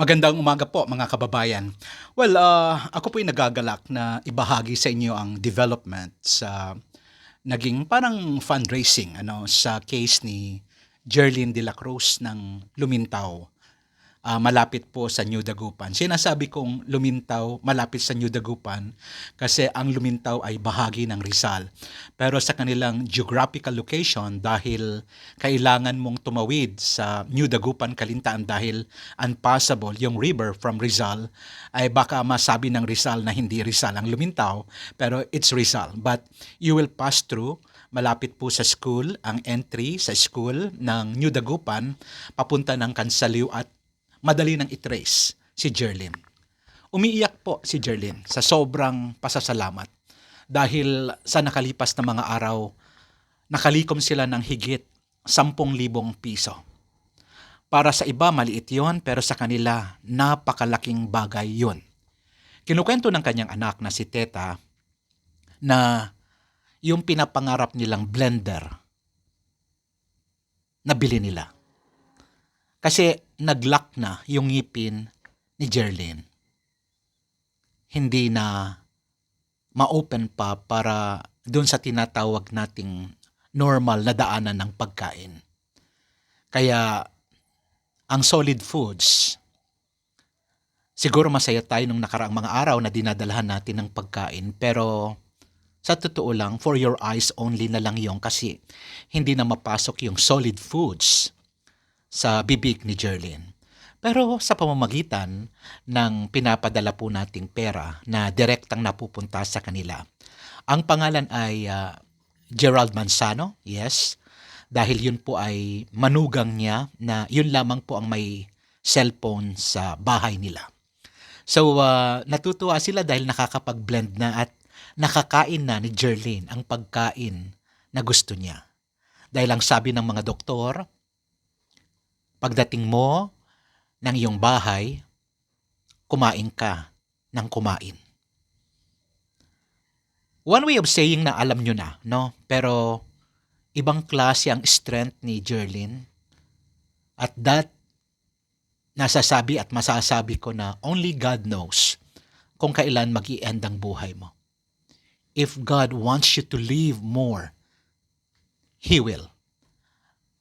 Magandang umaga po mga kababayan. Well, ah, ako po'y nagagalak na ibahagi sa inyo ang development sa naging parang fundraising ano sa case ni Jerlyn de la Cruz ng Lumintao. Ah, malapit po sa New Dagupan. Sinasabi kong Lumintaw malapit sa New Dagupan kasi ang Lumintaw ay bahagi ng Rizal. Pero sa kanilang geographical location dahil kailangan mong tumawid sa New Dagupan Kalintaan dahil unpassable yung river from Rizal ay baka masabi ng Rizal na hindi Rizal ang Lumintaw pero it's Rizal. But you will pass through malapit po sa school ang entry sa school ng New Dagupan papunta ng Kansaliw at madali nang itrace si Jerlyn. Umiiyak po si Jerlyn sa sobrang pasasalamat dahil sa nakalipas na mga araw, nakalikom sila ng higit 10,000 piso. Para sa iba, maliit yon pero sa kanila, napakalaking bagay yon. Kinukwento ng kanyang anak na si Teta na yung pinapangarap nilang blender, nabili nila. Kasi naglock na yung ngipin ni Jerlyn. Hindi na ma-open pa para doon sa tinatawag nating normal na daanan ng pagkain. Kaya ang solid foods, siguro masaya tayo nung nakaraang mga araw na dinadalhan natin ng pagkain pero sa totoo lang, for your eyes only na lang yung kasi hindi na mapasok yung solid foods sa bibig ni Jerlyn. Pero sa pamamagitan ng pinapadala po nating pera na direktang napupunta sa kanila. Ang pangalan ay ah, Gerald Manzano, yes. Dahil yun po ay manugang niya na yun lamang po ang may cellphone sa bahay nila. So ah, natutuwa sila dahil nakakapag-blend na at nakakain na ni Jerlyn ang pagkain na gusto niya. Dahil ang sabi ng mga doktor, pagdating mo ng iyong bahay, kumain ka ng kumain. One way of saying na alam nyo na, no? Pero ibang klase ang strength ni Jerlyn. At that, nasasabi at masasabi ko na only God knows kung kailan mag end ang buhay mo. If God wants you to live more, He will.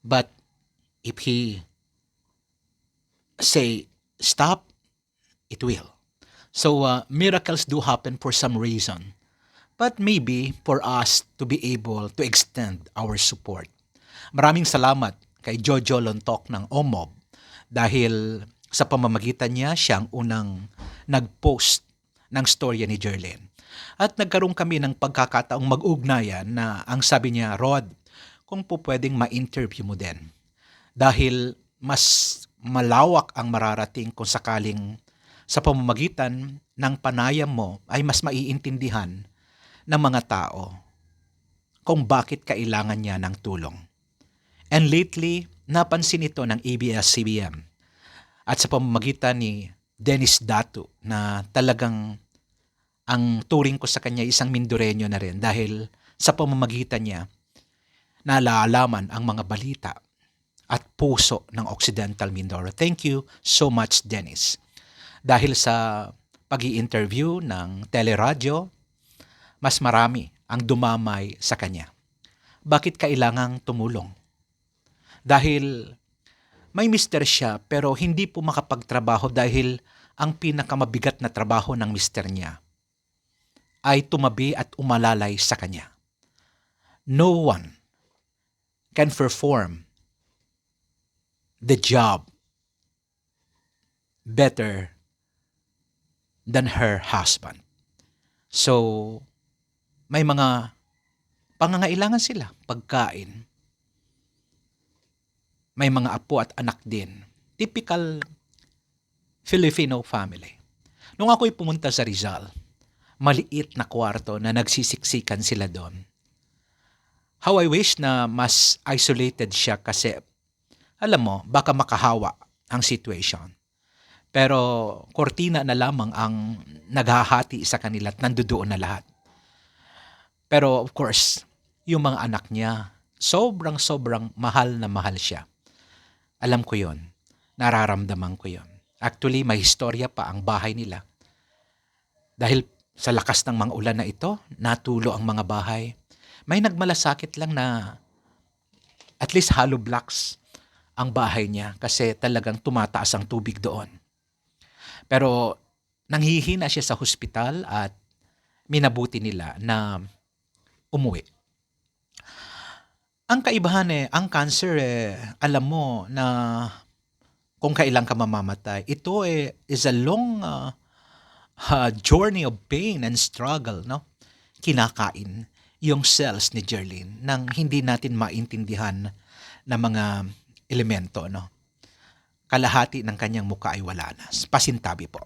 But if He say stop, it will. So uh, miracles do happen for some reason, but maybe for us to be able to extend our support. Maraming salamat kay Jojo Lontok ng OMOB dahil sa pamamagitan niya siya ang unang nag-post ng storya ni Jerlyn. At nagkaroon kami ng pagkakataong mag-ugnayan na ang sabi niya, Rod, kung po pwedeng ma-interview mo din. Dahil mas malawak ang mararating kung sakaling sa pamamagitan ng panayam mo ay mas maiintindihan ng mga tao kung bakit kailangan niya ng tulong. And lately, napansin ito ng ABS-CBN at sa pamamagitan ni Dennis Datu na talagang ang turing ko sa kanya isang Mindoreño na rin dahil sa pamamagitan niya nalaalaman ang mga balita at puso ng Occidental Mindoro. Thank you so much, Dennis. Dahil sa pag interview ng teleradyo, mas marami ang dumamay sa kanya. Bakit kailangang tumulong? Dahil may mister siya pero hindi po makapagtrabaho dahil ang pinakamabigat na trabaho ng mister niya ay tumabi at umalalay sa kanya. No one can perform the job better than her husband. So, may mga pangangailangan sila, pagkain. May mga apo at anak din. Typical Filipino family. Nung ako'y pumunta sa Rizal, maliit na kwarto na nagsisiksikan sila doon. How I wish na mas isolated siya kasi alam mo, baka makahawa ang situation. Pero kortina na lamang ang naghahati sa kanila at nandoon na lahat. Pero of course, yung mga anak niya, sobrang sobrang mahal na mahal siya. Alam ko yon, nararamdaman ko yon. Actually, may historya pa ang bahay nila. Dahil sa lakas ng mga ulan na ito, natulo ang mga bahay. May nagmalasakit lang na at least hollow blocks ang bahay niya kasi talagang tumataas ang tubig doon. Pero nanghihina siya sa hospital at minabuti nila na umuwi. Ang kaibahan eh, ang cancer eh, alam mo na kung kailan ka mamamatay. Ito eh, is a long uh, uh, journey of pain and struggle, no? Kinakain yung cells ni Jerlyn nang hindi natin maintindihan na mga elemento, no? Kalahati ng kanyang muka ay wala na. Pasintabi po.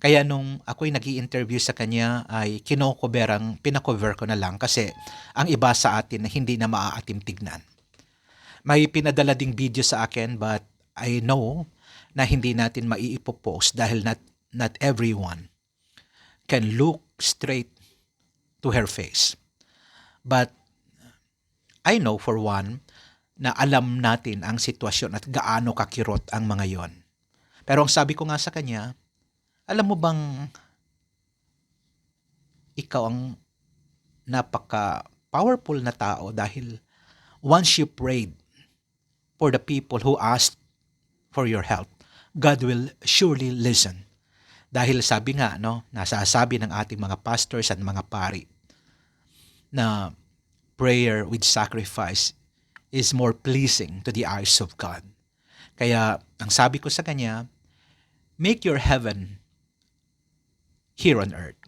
Kaya nung ako'y nag interview sa kanya ay kinokoberang, pinakover ko na lang kasi ang iba sa atin na hindi na maaatim tignan. May pinadala ding video sa akin but I know na hindi natin maiipopost dahil not, not everyone can look straight to her face. But I know for one na alam natin ang sitwasyon at gaano kakirot ang mga yon. Pero ang sabi ko nga sa kanya, alam mo bang ikaw ang napaka powerful na tao dahil once you prayed for the people who asked for your help, God will surely listen. Dahil sabi nga, no, nasasabi ng ating mga pastors at mga pari na prayer with sacrifice is more pleasing to the eyes of God. Kaya ang sabi ko sa kanya, make your heaven here on earth.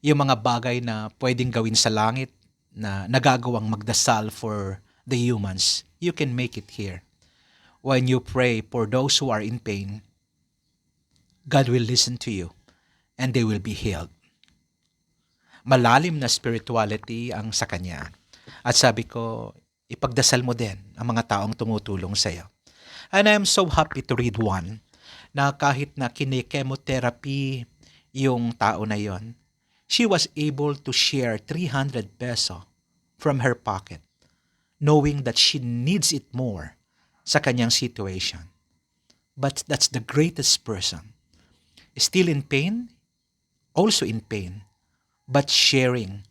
Yung mga bagay na pwedeng gawin sa langit na nagagawang magdasal for the humans, you can make it here. When you pray for those who are in pain, God will listen to you and they will be healed. Malalim na spirituality ang sa kanya. At sabi ko, ipagdasal mo din ang mga taong tumutulong sa iyo. And I am so happy to read one na kahit na kine-chemotherapy yung tao na yon, she was able to share 300 peso from her pocket, knowing that she needs it more sa kanyang situation. But that's the greatest person. Still in pain, also in pain, but sharing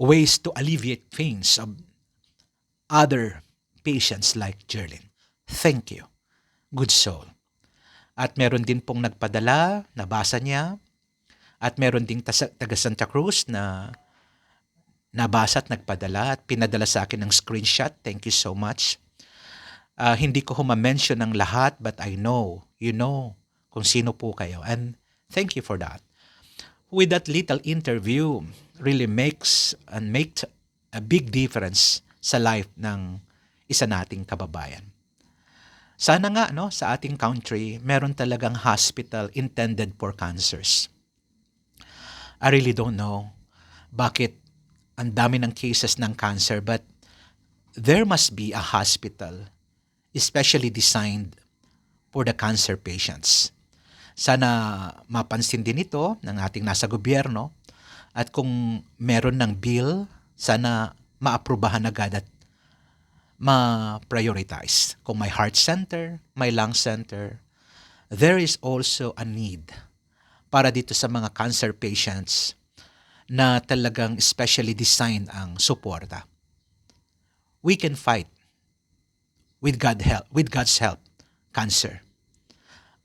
ways to alleviate pains of other patients like Jerlyn. Thank you, good soul. At meron din pong nagpadala, nabasa niya. At meron ding taga Santa Cruz na nabasa at nagpadala at pinadala sa akin ng screenshot. Thank you so much. Uh, hindi ko humamention ng lahat but I know, you know kung sino po kayo. And thank you for that. With that little interview, really makes and makes a big difference sa life ng isa nating kababayan. Sana nga no sa ating country meron talagang hospital intended for cancers. I really don't know bakit ang dami ng cases ng cancer but there must be a hospital especially designed for the cancer patients. Sana mapansin din ito ng ating nasa gobyerno at kung meron ng bill, sana maaprubahan agad at ma-prioritize. Kung may heart center, may lung center, there is also a need para dito sa mga cancer patients na talagang specially designed ang suporta. We can fight with God help, with God's help, cancer.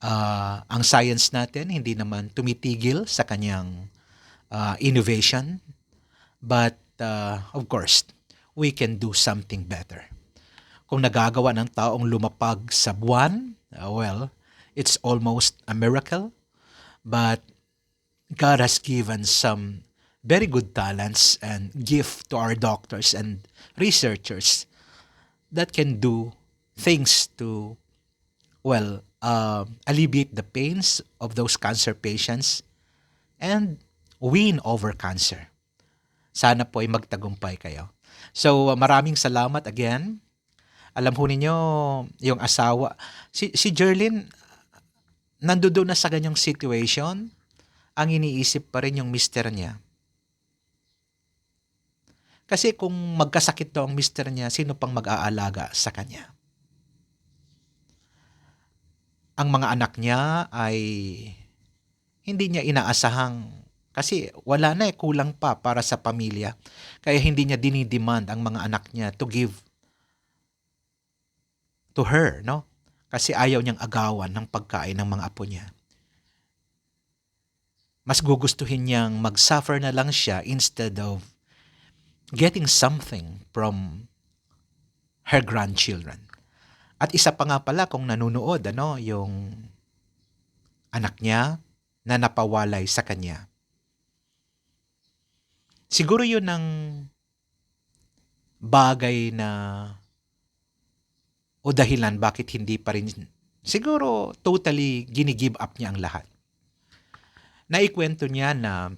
Uh, ang science natin hindi naman tumitigil sa kanyang uh, innovation, but uh, of course, we can do something better. Kung nagagawa ng taong lumapag sa buwan, uh, well, it's almost a miracle. But God has given some very good talents and gift to our doctors and researchers that can do things to, well, uh, alleviate the pains of those cancer patients and win over cancer. Sana po ay magtagumpay kayo. So maraming salamat again alam ho ninyo, yung asawa, si, si Jerlyn, nandoon na sa ganyang situation, ang iniisip pa rin yung mister niya. Kasi kung magkasakit daw ang mister niya, sino pang mag-aalaga sa kanya? ang mga anak niya ay hindi niya inaasahang kasi wala na eh, kulang pa para sa pamilya. Kaya hindi niya dinidemand ang mga anak niya to give to her, no? Kasi ayaw niyang agawan ng pagkain ng mga apo niya. Mas gugustuhin niyang mag-suffer na lang siya instead of getting something from her grandchildren. At isa pa nga pala kung nanonood, ano, yung anak niya na napawalay sa kanya. Siguro yun ang bagay na o dahilan bakit hindi pa rin siguro totally ginigive up niya ang lahat. Naikwento niya na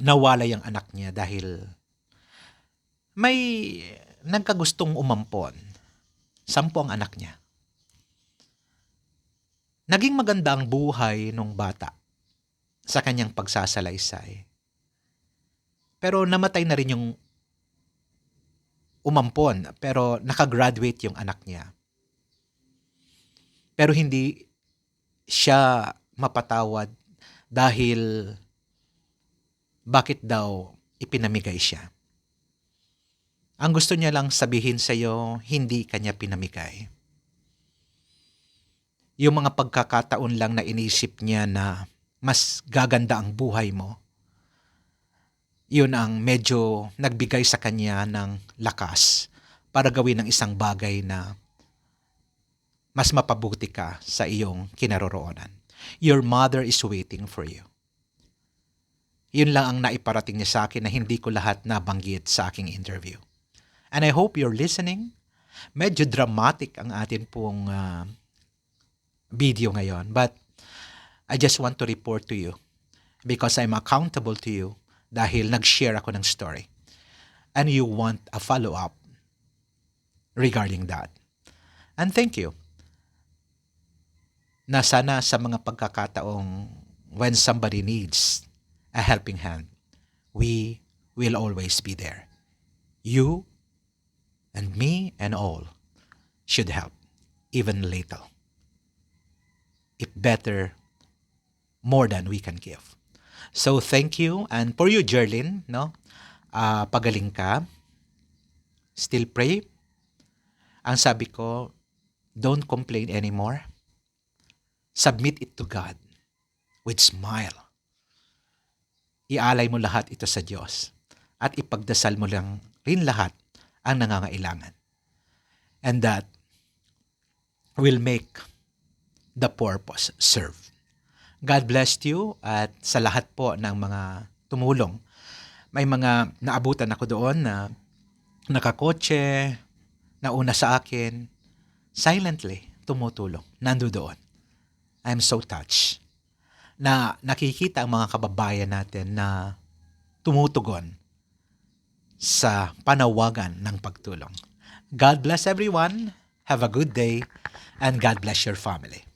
nawala yung anak niya dahil may nagkagustong umampon. Sampo ang anak niya. Naging maganda ang buhay nung bata sa kanyang pagsasalaysay. Pero namatay na rin yung umampon, pero nakagraduate yung anak niya. Pero hindi siya mapatawad dahil bakit daw ipinamigay siya. Ang gusto niya lang sabihin sa iyo, hindi kanya pinamigay. Yung mga pagkakataon lang na inisip niya na mas gaganda ang buhay mo, yun ang medyo nagbigay sa kanya ng lakas para gawin ang isang bagay na mas mapabuti ka sa iyong kinaroroonan. Your mother is waiting for you. Yun lang ang naiparating niya sa akin na hindi ko lahat nabanggit sa aking interview. And I hope you're listening. Medyo dramatic ang atin pong uh, video ngayon. But I just want to report to you because I'm accountable to you dahil nag-share ako ng story. And you want a follow-up regarding that. And thank you. Na sana sa mga pagkakataong when somebody needs a helping hand, we will always be there. You and me and all should help, even little. If better, more than we can give. So thank you. And for you, Jerlyn, no? Ah, pagaling ka. Still pray. Ang sabi ko, don't complain anymore. Submit it to God with smile. Ialay mo lahat ito sa Diyos at ipagdasal mo lang rin lahat ang nangangailangan. And that will make the purpose serve. God bless you at sa lahat po ng mga tumulong. May mga naabutan ako doon na nakakotse, nauna sa akin, silently tumutulong, nando doon. I'm so touched na nakikita ang mga kababayan natin na tumutugon sa panawagan ng pagtulong. God bless everyone. Have a good day and God bless your family.